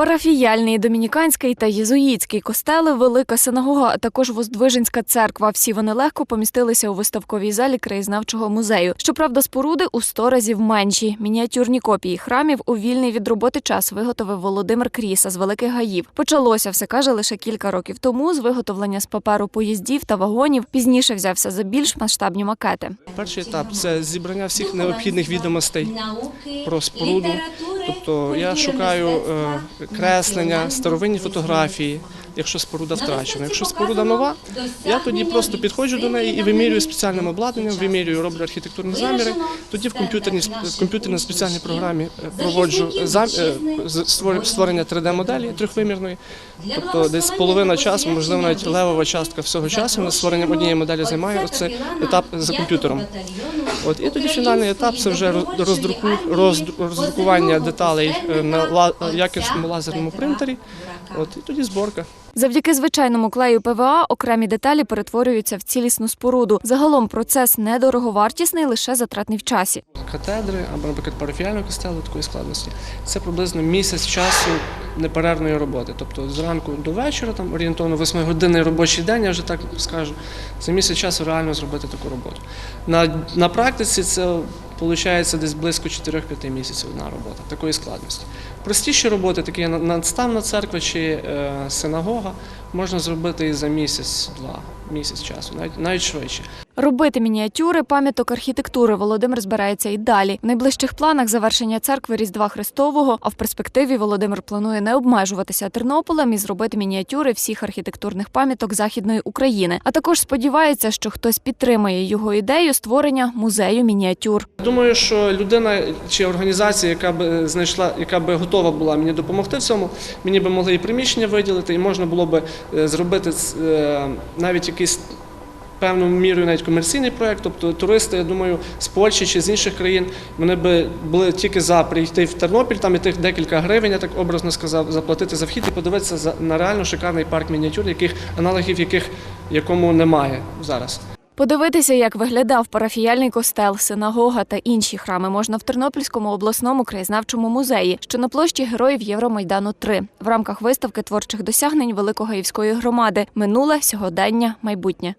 Парафіяльний, домініканський та єзуїтський костели, велика синагога, а також Воздвиженська церква. Всі вони легко помістилися у виставковій залі краєзнавчого музею. Щоправда, споруди у сто разів менші. Мініатюрні копії храмів у вільний від роботи час виготовив Володимир Кріса з великих гаїв. Почалося все каже лише кілька років тому з виготовлення з паперу поїздів та вагонів. Пізніше взявся за більш масштабні макети. Перший етап це зібрання всіх необхідних відомостей про споруду. Тобто я шукаю е, креслення, старовинні фотографії, якщо споруда втрачена. Якщо споруда нова, я тоді просто підходжу до неї і вимірюю спеціальним обладнанням, вимірюю, роблю архітектурні заміри. Тоді в комп'ютерній в комп'ютерній спеціальній програмі е, проводжу е, створення 3D-моделі трьохвимірної. Тобто десь половина часу, можливо, навіть левова частка всього часу на створенням однієї моделі займає це етап за комп'ютером. От і тоді фінальний етап це вже роз- роздруку, роздрукування деталей е, на якісному лазерному принтері. От і тоді зборка. Завдяки звичайному клею ПВА окремі деталі перетворюються в цілісну споруду. Загалом процес недороговартісний, лише затратний в часі. Катедри або, наприклад, парафіального костелу такої складності. Це приблизно місяць часу неперервної роботи. Тобто зранку до вечора, там орієнтовно 8 годинний робочий день, я вже так скажу. За місяць часу реально зробити таку роботу. На, на практиці це виходить десь близько 4-5 місяців одна робота такої складності. Простіші роботи, такі як надставна церква чи е, синагога, можна зробити і за місяць-два, місяць часу, навіть навіть швидше. Робити мініатюри пам'яток архітектури Володимир збирається і далі. В найближчих планах завершення церкви Різдва Христового. А в перспективі Володимир планує не обмежуватися Тернополем і зробити мініатюри всіх архітектурних пам'яток Західної України. А також сподівається, що хтось підтримає його ідею створення музею мініатюр. Думаю, що людина чи організація, яка би знайшла, яка би готова була мені допомогти в цьому, мені би могли і приміщення виділити, і можна було би е, зробити е, навіть якийсь. Певною мірою навіть комерційний проект, тобто туристи, я думаю, з Польщі чи з інших країн, вони би були тільки за прийти в Тернопіль, там і тих декілька гривень, я так образно сказав, заплатити за вхід і подивитися на реально шикарний парк мініатюр, яких аналогів яких якому немає зараз. Подивитися, як виглядав парафіяльний костел, синагога та інші храми можна в Тернопільському обласному краєзнавчому музеї, що на площі Героїв Євромайдану 3 в рамках виставки творчих досягнень Великогаївської громади минуле, сьогодення, майбутнє.